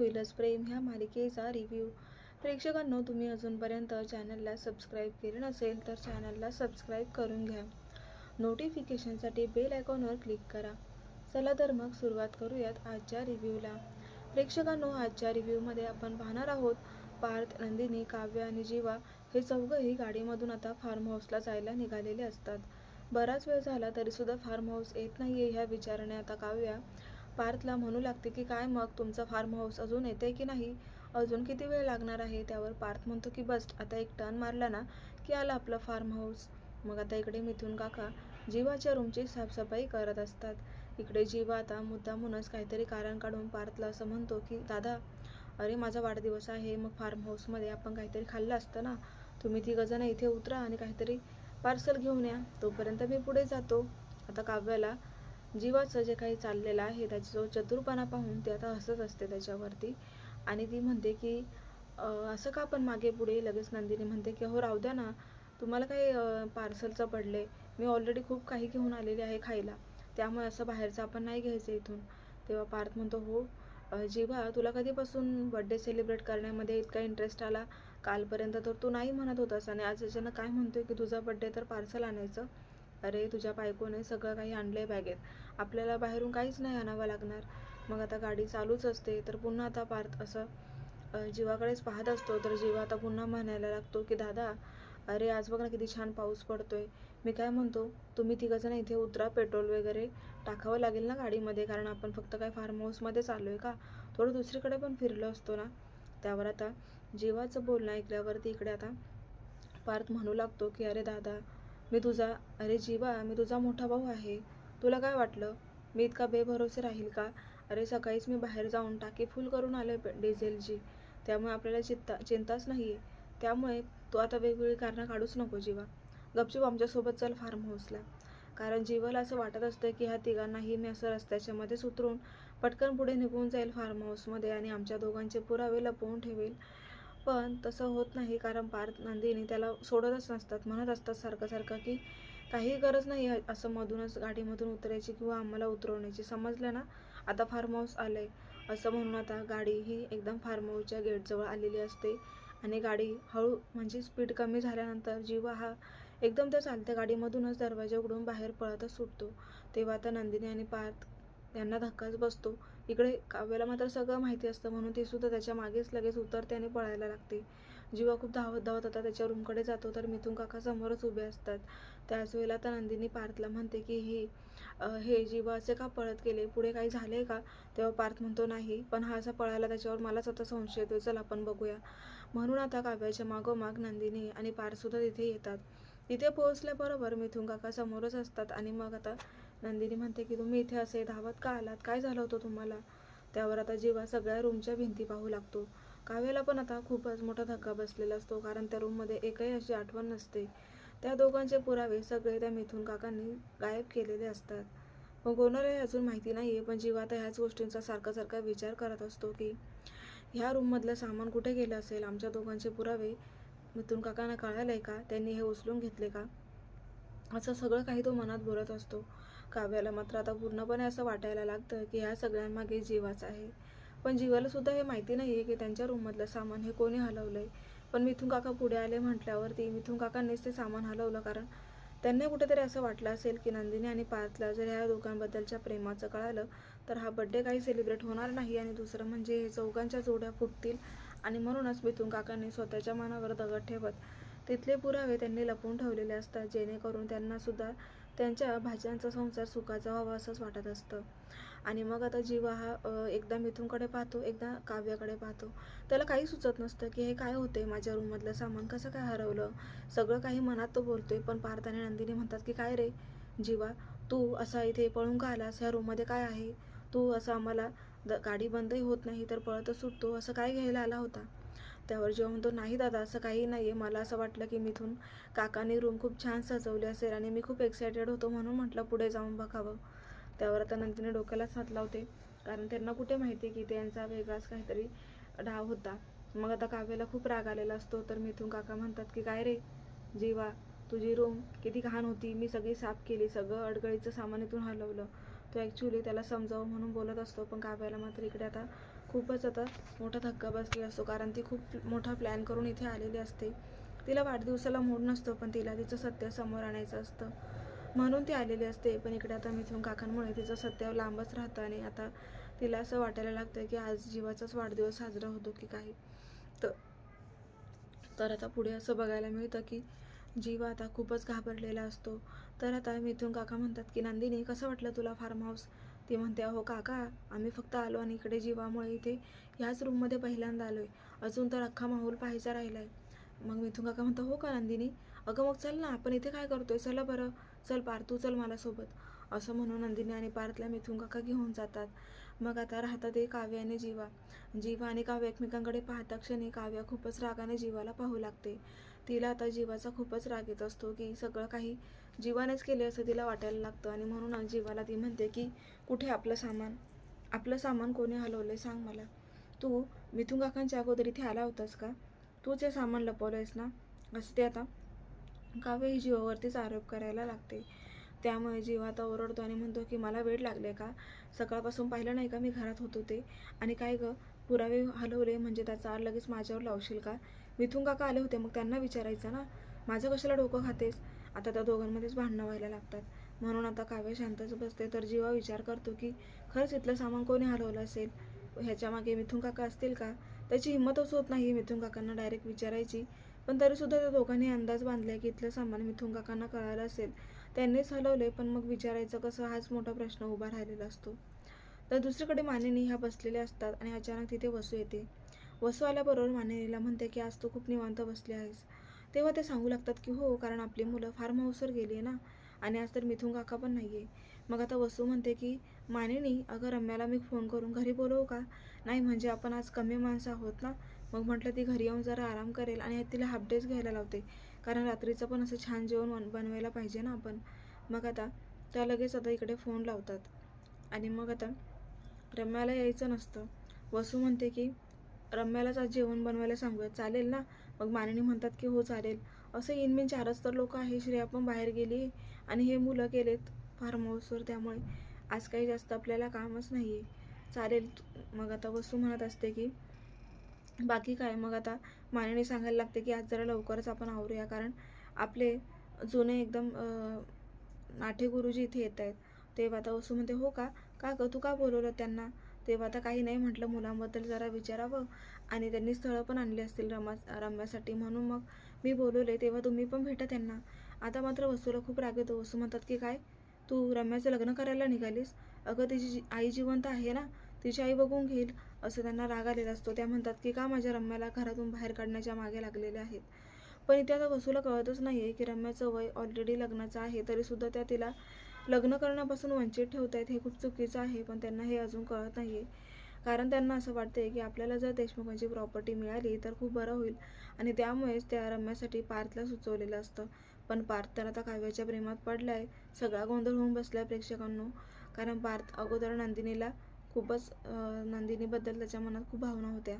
होईलच. प्रेम ह्या मालिकेचा रिव्ह्यू प्रेक्षकांनो तुम्ही अजूनपर्यंत चॅनलला सबस्क्राईब केले नसेल तर चॅनलला सबस्क्राईब करून घ्या. नोटिफिकेशनसाठी बेल आयकॉनवर क्लिक करा. चला तर मग सुरुवात करूयात आजच्या रिव्ह्यूला प्रेक्षकांनो आजच्या रिव्ह्यूमध्ये आपण पाहणार आहोत पार्थ नंदिनी काव्य आणि जीवा हे चौघंही गाडीमधून आता फार्म हाऊसला जायला निघालेले असतात. बराच वेळ झाला तरीसुद्धा फार्म हाऊस येत नाही आहे ह्या विचाराने आता काव्या पार्थला म्हणू लागते की काय मग तुमचा फार्म हाऊस अजून येते की नाही? अजून किती वेळ लागणार आहे? त्यावर पार्थ म्हणतो की बस आता एक टर्न मारला ना की आलं आपलं फार्म हाऊस मग आता इकडे मिथून काका जीवाच्या रूमची साफसफाई करत असतात. इकडे जीवा आता मुद्दामूनच काहीतरी कारण काढून पार्थला असं म्हणतो की दादा अरे माझा वाढदिवस आहे मग फार्म हाऊसमध्ये आपण काहीतरी खाल्लं असतं ना? तुम्ही ती तिघंजणं इथे उतरा आणि काहीतरी पार्सल घेऊन या तोपर्यंत मी पुढे जातो. आता काव्याला जीवाचं जे काही चाललेलं आहे त्याचा जो चतुरपणा पाहून ती आता हसत असते त्याच्यावरती. आणि ती म्हणते की असं का पण मागे पुढे? लगेच नंदिनी म्हणते की हो राहू द्या ना. तुम्हाला काही पार्सलचं पडले. मी ऑलरेडी खूप काही घेऊन आलेली आहे खायला. त्यामुळे असं बाहेरचं आपण नाही घ्यायचं इथून. तेव्हा पार्थ म्हणतो हो. जेव्हा जीवा तुला कधीपासून बड्डे सेलिब्रेट करण्यामध्ये इतका इंटरेस्ट आला? कालपर्यंत तर तू नाही म्हणत होतास. आणि आज अचानक काय म्हणतोय की तुझा बड्डे तर पार्सल आणायचं. अरे तुझ्या बायकोने सगळं काही आणलंय बॅगेत. आपल्याला बाहेरून काहीच नाही आणावं लागणार. मग आता गाडी चालूच असते तर पुन्हा आता पार्थ असं जीवाकडेच पाहत असतो. तर जीवा आता पुन्हा म्हणायला लागतो की दादा अरे आज बघ ना किती छान पाऊस पडतोय. मी काय म्हणतो तुम्ही तिघंजण इथे उतरा पेट्रोल वगैरे टाकावं लागेल ना गाडीमध्ये कारण आपण फक्त काय फार्म हाऊसमध्येच आलो आहे का? थोडं दुसरीकडे पण फिरलो असतो ना. त्यावर आता जीवाचं बोलणं ऐकल्यावरती इकडे आता पार्थ म्हणू लागतो की अरे दादा मी तुझा अरे जीवा मी तुझा मोठा भाऊ आहे. तुला काय वाटलं? मी इतका बेभरोसे राहील का? अरे सकाळीच मी बाहेर जाऊन टाकी फुल करून आले डिझेलची. त्यामुळे आपल्याला चिंता चिंताच नाही आहे त्यामुळे तू आता वेगवेगळी कारणं काढूच नको जीवा. गपचूप आमच्यासोबत चल फार्म हाऊसला. कारण जीवाला असं वाटत असतं की ह्या तिघांनाही मी असं रस्त्याच्या मध्येच उतरून पटकन पुढे निघून जाईल फार्म हाऊसमध्ये आणि आमच्या दोघांचे पुरावे लपवून ठेवेल. पण तसं होत नाही कारण पार्थ नंदिनी त्याला सोडतच नसतात. म्हणत असतात सारखं सारखं की काही गरज नाही आहे असं मधूनच गाडीमधून उतरायची किंवा आम्हाला उतरवण्याची. समजलं ना? आता फार्म हाऊस आलंय. असं म्हणून आता गाडी ही एकदम फार्म हाऊसच्या गेटजवळ आलेली असते आणि गाडी हळू म्हणजे स्पीड कमी झाल्यानंतर जीवा हा एकदम त्या चालत्या गाडीमधूनच दरवाजा उघडून बाहेर पळतच सुटतो. तेव्हा आता नंदिनी आणि पार्थ यांना धक्काच बसतो. इकडे काव्याला मात्र सगळं माहिती असतं म्हणून ती सुद्धा त्याच्या मागेच लगेच उतरते आणि पळायला लागते. जीवा खूप धावत धावत आता त्याच्या रूमकडे जातो तर मिथून काका समोरच उभे असतात. त्याच वेळेला आता नंदिनी पार्थला म्हणते की ही हे जीवा असे का पळत गेले? पुढे काही झाले का? तेव्हा पार्थ म्हणतो नाही पण हा असा पळायला त्याच्यावर मलाच आता संशय येतो चल आपण बघूया. म्हणून आता काव्याच्या मागोमाग नंदिनी आणि पार्थसुद्धा तिथे येतात. तिथे पोहोचल्याबरोबर मिथून काका समोरच असतात आणि मग आता नंदिनी म्हणते की तुम्ही इथे असे धावत का आलात? काय झालं होतं तुम्हाला? त्यावर आता जीवा सगळ्या रूमच्या भिंती पाहू लागतो. काव्याला पण आता खूपच मोठा धक्का बसलेला असतो कारण त्या रूममध्ये एकही अशी आठवण नसते. त्या दोघांचे पुरावे सगळे त्या मिथून काकांनी गायब केलेले असतात. मग कोणालाही अजून माहिती नाही आहे पण जीवा आता ह्याच गोष्टींचा सारखा सारखा विचार करत असतो की ह्या रूममधलं सामान कुठे गेलं असेल? आमच्या दोघांचे पुरावे मिथून काकांना कळालं आहे का? त्यांनी हे उचलून घेतले का? असं सगळं काही तो मनात बोलत असतो. काव्याला मात्र आता पूर्णपणे असं वाटायला लागतं की ह्या सगळ्यांमागे जीवाच आहे. पण जीवाला सुद्धा हे माहिती नाही आहे की त्यांच्या रूममधलं सामान हे कोणी हलवलंय. पण मिथून काका पुढे आले म्हटल्यावरती मिथून काकांनीच ते सामान हलवलं कारण त्यांना कुठेतरी असं वाटलं असेल की नंदिनी आणि पार्थला जर ह्या दोघांबद्दलच्या प्रेमाचं कळालं तर हा बड्डे काही सेलिब्रेट होणार नाही आणि दुसरं म्हणजे हे चौघांच्या जोड्या फुटतील आणि म्हणूनच मिथून काकांनी स्वतःच्या मनावर दगड ठेवत तिथले पुरावे त्यांनी लपवून ठेवलेले असतात जेणेकरून त्यांनासुद्धा त्यांच्या भाज्यांचा संसार सुखाचा व्हावा असंच वाटत असतं. आणि मग आता जीवा हा एकदा मिथूनकडे पाहतो एकदा काव्याकडे पाहतो. त्याला काही सुचत नसतं की हे काय होते माझ्या रूममधलं सामान कसं काय हरवलं? सगळं काही मनात तो बोलतोय पण पार्थ आणि नंदिनी म्हणतात की काय रे जीवा तू असा इथे पळून का आलास? ह्या रूममध्ये काय आहे? तू असं आम्हाला द गाडी बंदही होत नाही तर पळतच सुटतो. असं काय घ्यायला आला होता? त्यावर जेव्हा म्हणतो नाही दादा असं काही नाही आहे मला असं वाटलं की मिथून काकाने रूम खूप छान सजवली असेल आणि मी खूप एक्सायटेड होतो म्हणून म्हटलं पुढे जाऊन बघावं. त्यावर आता नंदिनी डोक्यालाच हात लावते. कारण त्यांना कुठे माहिती आहे की त्यांचा वेगळाच काहीतरी डाव होता. मग आता काव्याला खूप राग आलेला असतो. तर मिथून काका म्हणतात की काय रे? जीवा तुझी रूम किती घाण होती. मी सगळी साफ केली. सगळं अडगळीचं सामान इथून हलवलं. तो ॲक्च्युली त्याला समजावं म्हणून बोलत असतो. पण काव्याला मात्र इकडे आता खूपच आता मोठा धक्का बसलेला असतो कारण ती खूप मोठा प्लॅन करून इथे आलेली असते. तिला वाढदिवसाला मूड नसतो पण तिला तिचं सत्य समोर आणायचं असतं. म्हणून ती आलेली असते पण इकडे आता मिथून काकांमुळे तिचं सत्य लांबच राहतं आणि आता तिला असं वाटायला लागतं की आज जीवाचाच वाढदिवस साजरा होतो की काही. तर तर आता पुढे असं बघायला मिळतं की जीव आता खूपच घाबरलेला असतो. तर आता मिथून काका म्हणतात की नंदिनी कसं वाटलं तुला फार्म हाऊस ती म्हणते अहो काका आम्ही फक्त आलो आणि इकडे जीवामुळे इथे ह्याच रूममध्ये पहिल्यांदा आलो आहे अजून तर अख्खा माहोल पाहायचा राहिला आहे मग मिथून काका म्हणतो हो का नंदिनी? अगं मग चल ना आपण इथे काय करतोय? चला बरं. चल पार तू चल मला सोबत असं म्हणून नंदिनी आणि पार्थला मिथून काका घेऊन जातात. मग आता राहतात ते काव्य आणि जीवा. जीवा आणि काव्य एकमेकांकडे पाहता क्षणी काव्य खूपच रागाने जीवाला पाहू लागते. तिला आता जीवाचा खूपच राग येत असतो की सगळं काही जीवानेच केले असं तिला वाटायला लागतं आणि म्हणून जीवाला ती म्हणते की कुठे आपलं सामान? आपलं सामान कोणी हलवलं सांग मला. तू मिथून काकांच्या अगोदर इथे आला होतास का? तूच हे सामान लपवलं आहेस ना? असं ते आता काव्य ही जीवावरतीच आरोप करायला लागते. त्यामुळे जीव आता ओरडतो आणि म्हणतो की मला वेळ लागले का? सकाळपासून पाहिलं नाही का मी घरात होतो ते? आणि काय गं? पुरावे हलवले म्हणजे त्याचा आर लगेच माझ्यावर लावशील का? मिथून काका आले होते मग त्यांना विचारायचं ना? माझं कशाला डोकं खातेस? आता त्या दोघांमध्येच भांडणं व्हायला लागतात. म्हणून आता काव्य शांतच बसते. तर जीवा विचार करतो की खरंच इथलं सामान कोणी हलवलं असेल? ह्याच्यामागे मिथून काका असतील का? त्याची हिंमतच होत नाही मिथून काकांना डायरेक्ट विचारायची. पण तरीसुद्धा त्या दोघांनी अंदाज बांधलाय की इथलं सामान मिथून काकांना कळालं असेल. त्यांनीच हलवले पण मग विचारायचं कसं? हाच मोठा प्रश्न उभा राहिलेला असतो. तर दुसरीकडे मानिनी ह्या बसलेल्या असतात आणि अचानक तिथे वसू येते. वसू आल्याबरोबर मानिनीला म्हणते की आज तू खूप निवांत बसली आहेस. तेव्हा ते सांगू लागतात की हो कारण आपली मुलं फार हाऊसवर गेली आहे ना. आणि आज तर मिथून काका पण नाही आहे मग आता वसू म्हणते की मानिनी अगं रम्याला मी फोन करून घरी बोलवू का? नाही म्हणजे आपण आज कमी माणसं आहोत ना. मग म्हटलं ती घरी येऊन जरा आराम करेल आणि तिला हाफ डेज घ्यायला लावते. कारण रात्रीचं पण असं छान जेवण बन बनवायला पाहिजे ना आपण. मग आता त्या लगेच आता इकडे फोन लावतात. आणि मग आता रम्याला यायचं नसतं. वसू म्हणते की रम्यालाच आज जेवण बनवायला सांगूया. चालेल ना? मग मानणी म्हणतात की हो चालेल. असं इनमेन चारच तर लोक आहे श्रेया पण बाहेर गेली आणि हे मुलं गेलेत फार हाऊसवर त्यामुळे आज काही जास्त आपल्याला कामच नाही आहे चालेल मग आता वस्तू म्हणत असते की बाकी काय? मग आता मानणी सांगायला लागते की आज जरा लवकरच आपण आवरूया. कारण आपले जुने एकदम अं, नाठे गुरुजी इथे येत आहेत. तेव्हा आता वसू म्हणते हो का? का ग? तू का बोलवलं त्यांना? तेव्हा आता काही नाही म्हटलं मुलांबद्दल. जरा विचारावं. आणि त्यांनी स्थळं पण आणली असतील रमा रम्यासाठी. म्हणून मग मी बोलवले तेव्हा तुम्ही पण भेटा त्यांना. आता मात्र वसूला खूप राग येतो वसू म्हणतात की काय? तू रम्याचं लग्न करायला निघालीस? अगं तिची जी- आई जिवंत आहे ना? तिची आई बघून घेईल. असं त्यांना राग आलेला असतो. त्या म्हणतात की का माझ्या रम्याला घरातून बाहेर काढण्याच्या मागे लागलेले आहेत? पण इथे आता वसूला कळतच नाही आहे की रम्याचं वय ऑलरेडी लग्नाचं आहे. तरीसुद्धा त्या तिला लग्न करण्यापासून वंचित ठेवत आहेत हे खूप चुकीचं आहे. पण त्यांना हे अजून कळत नाही आहे कारण त्यांना असं वाटते की आपल्याला जर देशमुखांची प्रॉपर्टी मिळाली तर खूप बरं होईल. आणि त्यामुळेच त्या रम्यासाठी पार्थला सुचवलेलं असतं. पण पार्थ तर आता काव्याच्या प्रेमात पडला आहे सगळा गोंधळ होऊन बसला प्रेक्षकांनो. कारण पार्थ अगोदर नंदिनीला खूपच नंदिनीबद्दल त्याच्या मनात खूप भावना होत्या.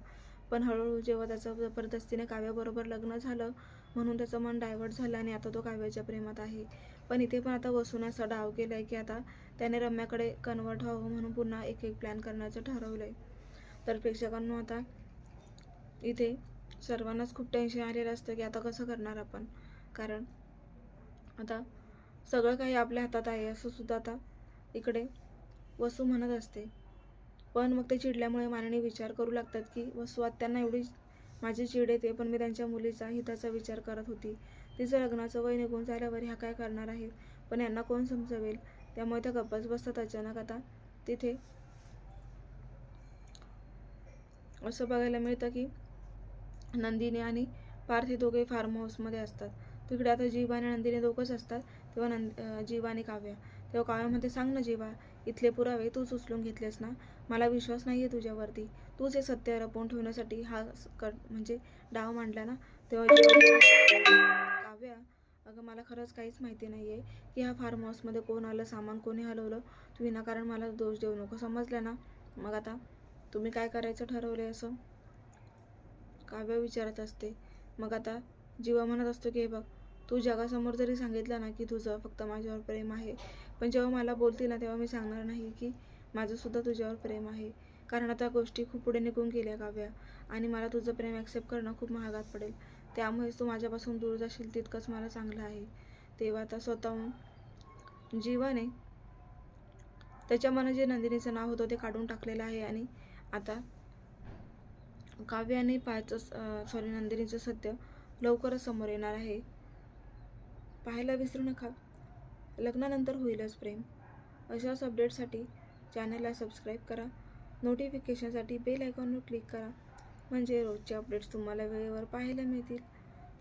पण हळूहळू जेव्हा त्याचं जबरदस्तीने काव्याबरोबर लग्न झालं म्हणून त्याचं मन डायव्हर्ट झालं आणि आता तो काव्याच्या प्रेमात आहे. पण इथे पण आता वसून असा डाव केला आहे की आता त्याने रम्याकडे कन्वर्ट व्हावं म्हणून पुन्हा एक एक प्लॅन करण्याचं ठरवलं आहे तर प्रेक्षकांनो आता इथे सर्वांनाच खूप टेन्शन आलेलं असतं की आता कसं करणार आपण? कारण आता सगळं काही आपल्या हातात आहे असं सुद्धा आता इकडे वसू म्हणत असते. पण मग ते चिडल्यामुळे माननी विचार करू लागतात की वसू त्यांना एवढी माझी चिड येते पण मी त्यांच्या मुलीचा हिताचा विचार करत होती. तिचं लग्नाचं वय निघून झाल्यावर ह्या काय करणार आहेत पण यांना कोण समजवेल? त्यामुळे त्या गप्पच बसतात अचानक आता तिथे. असं बघायला मिळतं की नंदिनी आणि पार्थ हे दोघे फार्म हाऊसमध्ये असतात. तिकडे आता जीवा आणि नंदिनी दोघंच असतात. तेव्हा नंद जीव जीवा आणि काव्या. तेव्हा काव्यामध्ये सांग ना जीवा इथले पुरावे तूच उचलून घेतलेस ना? मला विश्वास नाही आहे तुझ्यावरती. तूच हे सत्य लपवून ठेवण्यासाठी हा स- कर म्हणजे डाव मांडला ना? तेव्हा काव्या अगं मला खरंच काहीच माहिती नाही आहे की ह्या फार्म हाऊसमध्ये कोण आलं सामान कोणी हलवलं? तू विनाकारण मला दोष देऊ नको. समजलं ना? मग आता तुम्ही काय करायचं ठरवले असं? काव्य विचारत असते. मग आता जीवा म्हणत असतो की हे बघ तू जगासमोर जरी सांगितलं ना की तुझं फक्त माझ्यावर प्रेम आहे पण जेव्हा मला बोलतील ना तेव्हा मी सांगणार नाही की माझंसुद्धा तुझ्यावर प्रेम आहे. कारण आता गोष्टी खूप पुढे निघून गेल्या काव्या आणि मला तुझं प्रेम ॲक्सेप्ट करणं खूप महागात पडेल. त्यामुळेच तू माझ्यापासून दूर जाशील तितकंच मला चांगलं आहे. तेव्हा आता स्वतःहून जीवाने त्याच्या मनात जे नंदिनीचं नाव होतं ते काढून टाकलेलं आहे आणि आता काव्य आणि पायाचं सॉरी नंदिनीचं सत्य लवकरच समोर येणार आहे. पाहायला विसरू नका. लग्नानंतर होईलच प्रेम. अशाच अपडेटसाठी चॅनलला सबस्क्राईब करा. नोटिफिकेशनसाठी बेल आयकॉनवर क्लिक करा. म्हणजे रोजचे अपडेट्स तुम्हाला वेळेवर पाहायला मिळतील.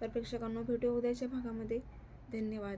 तर प्रेक्षकांना भेटू उद्याच्या भागामध्ये. धन्यवाद.